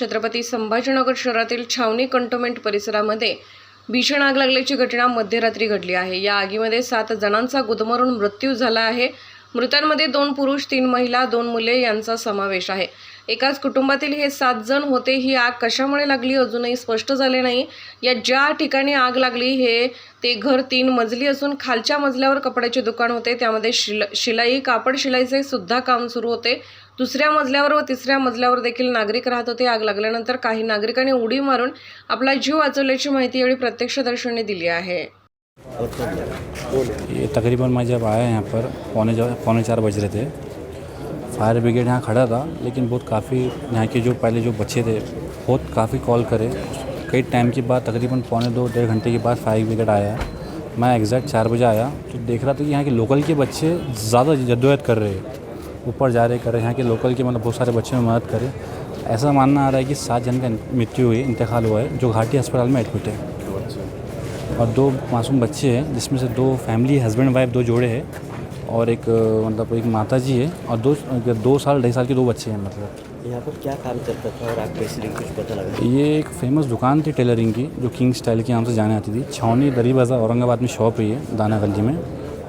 छत्रपती संभाजीनगर शहरातील छावणी कंटोन्मेंट परिसरामध्ये भीषण आग लागल्याची घटना मध्यरात्री घडली आहे. या आगीमध्ये सात जणांचा गुदमरून मृत्यू झाला आहे. मृतांमध्ये दोन पुरुष तीन महिला दोन मुले यांचा समावेश आहे. एकाच कुटुंबातील हे सात जण होते. ही आग कशामुळे लागली अजूनही स्पष्ट झाले नाही. या ज्या ठिकाणी आग लागली हे ते घर तीन मजली असून खालच्या मजल्यावर कपड्याचे दुकान होते. त्यामध्ये शिल शिलाई कापड शिलाईचे सुद्धा काम सुरू होते. दुसऱ्या मजल्यावर व तिसऱ्या मजल्यावर देखील नागरिक राहत होते. आग लागल्यानंतर काही नागरिकांनी उडी मारून आपला जीव वाचवल्याची माहिती यावेळी प्रत्यक्षदर्शींनी दिली आहे. ये तकरीबन मैं जब आया यहाँ पर. पौने पौने चार बज रहे थे. फायर ब्रिगेड यहाँ खड़ा था लेकिन बहुत काफ़ी यहाँ के जो पहले जो बच्चे थे बहुत काफ़ी कॉल करे। कई टाइम के बाद तकरीबन पौने दो डेढ़ घंटे के बाद फायर ब्रिगेड आया। मैं एग्जैक्ट चार बजे आया तो देख रहा था कि यहाँ के लोकल के बच्चे ज़्यादा जद्दोजहद कर रहे हैं। ऊपर जा रहे कर रहे हैं यहाँ के लोकल के मतलब बहुत सारे बच्चे में मदद करें। ऐसा मानना आ रहा है कि सात जन का मृत्यु हुई इंतकाल हुआ है जो घाटी अस्पताल में एडमिट है। और दो मासूम बच्चे हैं जिसमें से दो फैमिली हस्बैंड वाइफ दो जोड़े हैं और एक मतलब एक माता जी है और दो दो साल ढाई साल के दो बच्चे हैं मतलब। यहाँ पर क्या काम चलता था और आग कैसे कुछ पता लगा? ये एक फ़ेमस दुकान थी टेलरिंग की जो किंग स्टाइल के नाम से जाने आती थी। छावनी दरी बाज़ार औरंगाबाद में शॉप हुई है दाना गंजी में।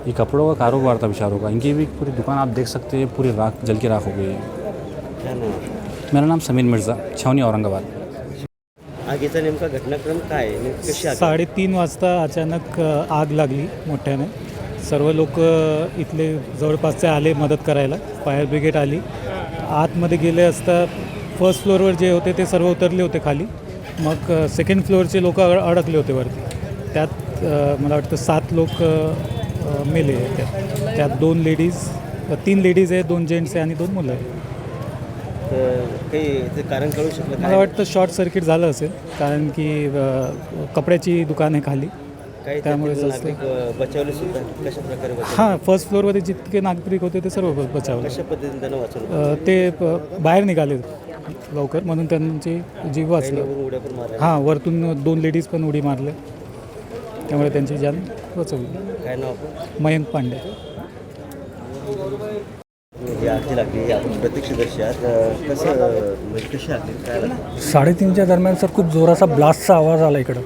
ये कपड़ों का कारोबार था बेचारों का। इनकी भी पूरी दुकान आप देख सकते हैं पूरी राख जल के राख हो गई। है? मेरा नाम समीर मिर्ज़ा छावनी औरंगाबाद। आगीचा नेमका घटनाक्रम काय आहे? नेमकी कशी आग साडेतीन वाजता अचानक अ, आग लागली मोठ्याने. सर्व लोक इथले जवळपासचे आले मदत करायला. फायर ब्रिगेड आली. आतमध्ये गेले असता फर्स्ट फ्लोअरवर जे होते ते सर्व उतरले होते खाली. मग सेकंड फ्लोअरचे लोक अडकले होते वरती. त्यात अ, मला वाटतं सात लोक मेले त्यात त्यात दोन लेडीज तीन लेडीज आहे दोन जेंट्स आहे आणि दोन मुलं आहे तर काही ते कारण कळू शकलं मला वाटतं शॉर्ट सर्किट झालं असेल कारण की अ, कपड्याची दुकान आहे खाली. काही त्यामुळे नागरिक अ, बचावले सुद्धा कशा प्रकारे बचावले? हां फर्स्ट फ्लोअरमध्ये जितके नागरिक होते ते सर्व ब- बचावले. कशा पद्धतीने त्यांना वाचवलं? अ, ते प- बाहेर निघाले लवकर म्हणून त्यांची जीव वाचला. उड्या पण हां वरतून दोन लेडीज पण उडी मारले त्यामुळे त्यांची जान वाचवली काय नाव आपण मयंक पांडे. ही आग जी लागली आपण प्रत्यक्षदर्शी आहात अ, कसं अ, म्हणजे कशी आग लागली? काय लागली? साडेतीनच्या दरम्यान सर खूप जोराचा ब्लास्टचा आवाज आला इकडं.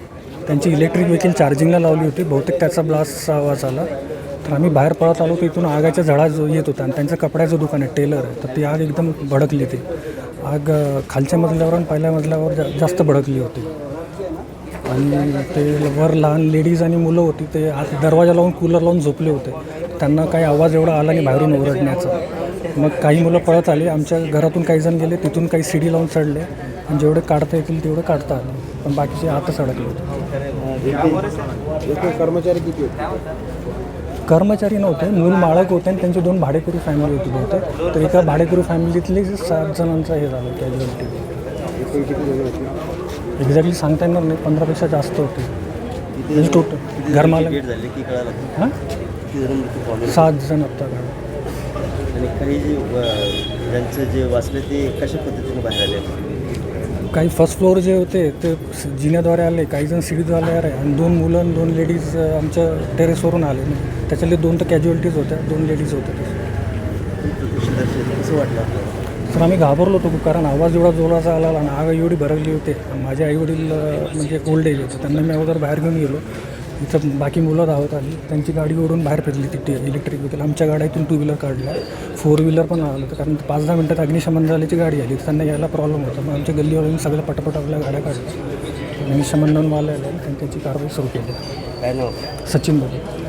त्यांची इलेक्ट्रिक व्हेकल चार्जिंगला लावली होती बहुतेक त्याचा ब्लास्टचा आवाज आला. तर आम्ही बाहेर पळत आलो तर इथून आगाच्या झळा जो येत होता आणि त्यांचं कपड्याचं दुकान आहे टेलर. आहे तर ती आग एकदम भडकली ती. आग अ, खालच्या मजल्यावर आणि पहिल्या मजल्यावर जा जास्त भडकली होती. आणि ते वर लहान लेडीज आणि मुलं होती ते आत दरवाजा लावून कूलर लावून झोपले होते. त्यांना काही आवाज एवढा आला नाही बाहेरून ओरडण्याचा. मग काही मुलं पळत आली. आमच्या घरातून काही जण गेले तिथून काही सीडी लावून चढले. आणि जेवढे काढता येतील तेवढं काढता आलं. पण बाकीचे आतच अडकले होते. कर्मचारी किती कर्मचारी नव्हते मूल माळक होते आणि त्यांची दोन भाडेकरू फॅमिली होती बहुतेक. तर एका भाडेकरू फॅमिलीतले सात जणांचा हे झालं कॅज्युअलिटी एक्झॅक्टली सांगता येणार नाही. पंधरापेक्षा जास्त होते. म्हणजे टोटल घरमालक गेट झाले की कळालं? हां? किती जण मृत्यू पावले सात जण आत्ता. आणि काही जे अ, ज्यांचं जे वाचले ते कशा पद्धतीने बाहेर आले? काही फर्स्ट फ्लोअर जे होते ते स- जिन्याद्वारे आले काही जण सीडीद्वारे आले. आणि दोन मुलं आणि दोन लेडीज अ, आमच्या टेरेसवरून आले. त्याच्यातले दोन तर कॅज्युअलिटीज होत्या दोन लेडीज होत्या प्रत्यक्षदर्शी कसं वाटलं? आपल्याला तर आम्ही घाबरलो होतो खूप कारण आवाज एवढा जोराचा आला आणि आग एवढी भरकली होती. माझे आईवडील म्हणजे ओल्ड एज होते. त्यांना मी अगोदर बाहेर घेऊन गेलो. इथं बाकी मुलं धावत आली. त्यांची गाडी ओढून बाहेर फेकली ती इलेक्ट्रिक व्हेकल आमच्या गाड्यातून टू व्हीलर काढल्या. फोर व्हीलर पण आलं होतं कारण पाच दहा मिनटात अग्निशमन झाल्याची गाडी आली. त्यांना यायला प्रॉब्लेम होता. मग आमच्या गल्लीवाल्यांनी सगळं पटापट आपल्या गाड्या काढल्या. अग्निशमन वाले आले आणि त्यांनी त्यांची कारवाई सुरू केली. सचिन बघे